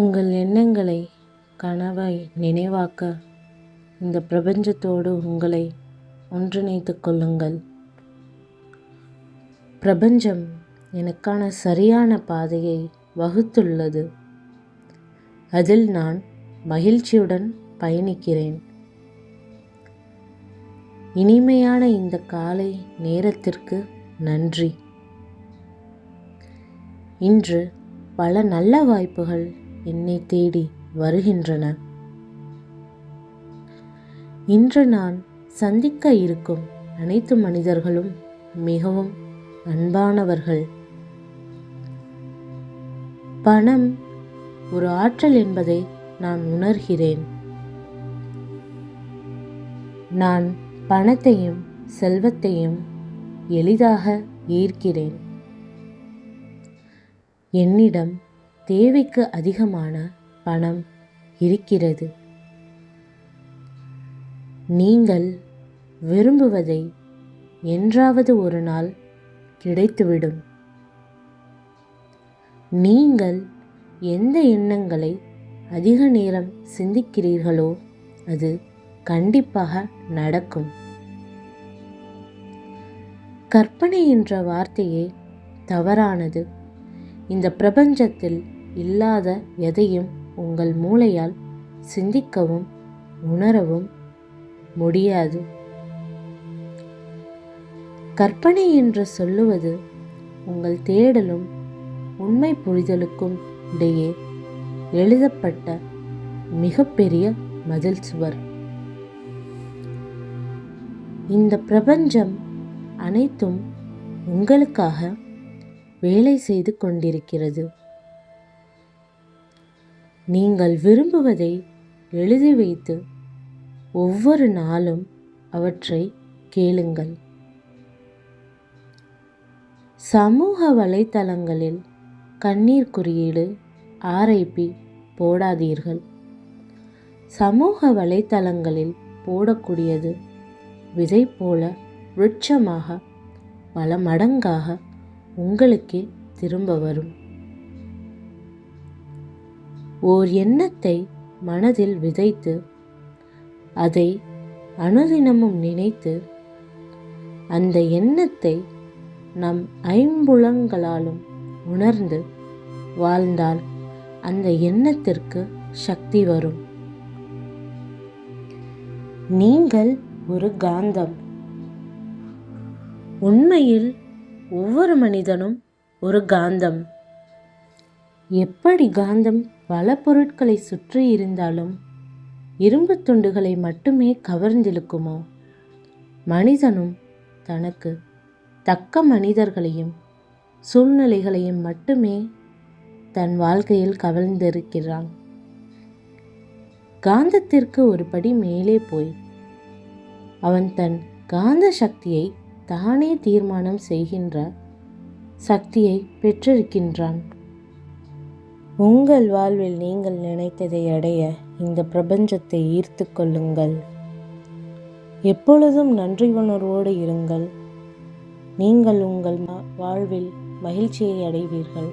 உங்கள் எண்ணங்களை கனவை நினைவாக்க இந்த பிரபஞ்சத்தோடு உங்களை ஒன்றிணைத்துக் கொள்ளுங்கள். பிரபஞ்சம் எனக்கான சரியான பாதையை வகுத்துள்ளது. அதில் நான் மகிழ்ச்சியுடன் பயணிக்கிறேன். இனிமையான இந்த காலை நேரத்திற்கு நன்றி. இன்று பல நல்ல வாய்ப்புகள் என்னை தேடி வருகின்றன. இன்று நான் சந்திக்க இருக்கும் அனைத்து மனிதர்களும் மிகவும் அன்பானவர்கள். பணம் ஒரு ஆற்றல் என்பதை நான் உணர்கிறேன். நான் பணத்தையும் செல்வத்தையும் எளிதாக ஈர்க்கிறேன். என்னிடம் தேவைக்கு அதிகமான பணம் இருக்கிறது. நீங்கள் விரும்புவதை என்றாவது ஒரு நாள் கிடைத்துவிடும். நீங்கள் எந்த எண்ணங்களை அதிக நேரம் சிந்திக்கிறீர்களோ அது கண்டிப்பாக நடக்கும். கற்பனை என்ற வார்த்தையே தவறானது. இந்த பிரபஞ்சத்தில் இல்லாத எதையும் உங்கள் மூளையால் சிந்திக்கவும் உணரவும் முடியாது. கற்பனை என்று சொல்லுவது உங்கள் தேடலும் உண்மை புரிதலுக்கும் இடையே எழுதப்பட்ட மிகப்பெரிய மதில் சுவர். இந்த பிரபஞ்சம் அனைத்தும் உங்களுக்காக வேலை செய்து கொண்டிருக்கிறது. நீங்கள் விரும்புவதை எழுதி வைத்து ஒவ்வொரு நாளும் அவற்றை கேளுங்கள். சமூக வலைத்தளங்களில் கண்ணீர் குறியீடு ஆர்ஐபி போடாதீர்கள். சமூக வலைத்தளங்களில் போடக்கூடியது விதை போல விருட்சமாக பல மடங்காக உங்களுக்கே திரும்ப வரும். ஓர் எண்ணத்தை மனதில் விதைத்து அதை அனுதினமும் நினைத்து அந்த எண்ணத்தை நம் ஐம்புலங்களாலும் உணர்ந்து வாழ்ந்தால் அந்த எண்ணத்திற்கு சக்தி வரும். நீங்கள் ஒரு காந்தம். உண்மையில் ஒவ்வொரு மனிதனும் ஒரு காந்தம். எப்படி காந்தம் பல பொருட்களை சுற்றி இருந்தாலும் இரும்பு துண்டுகளை மட்டுமே கவர்ந்திழுக்குமோ? மனிதனும் தனக்கு தக்க மனிதர்களையும் சூழ்நிலைகளையும் மட்டுமே தன் வாழ்க்கையில் கவர்ந்திருக்கிறான். காந்தத்திற்கு ஒரு படி மேலே போய் அவன் தன் காந்த சக்தியை தானே தீர்மானம் செய்கின்ற சக்தியை பெற்றிருக்கின்றான். உங்கள் வாழ்வில் நீங்கள் நினைத்ததை அடைய இந்த பிரபஞ்சத்தை ஈர்த்து கொள்ளுங்கள். எப்பொழுதும் நன்றி உணர்வோடு இருங்கள். நீங்கள் உங்கள் வாழ்வில் மகிழ்ச்சியை அடைவீர்கள்.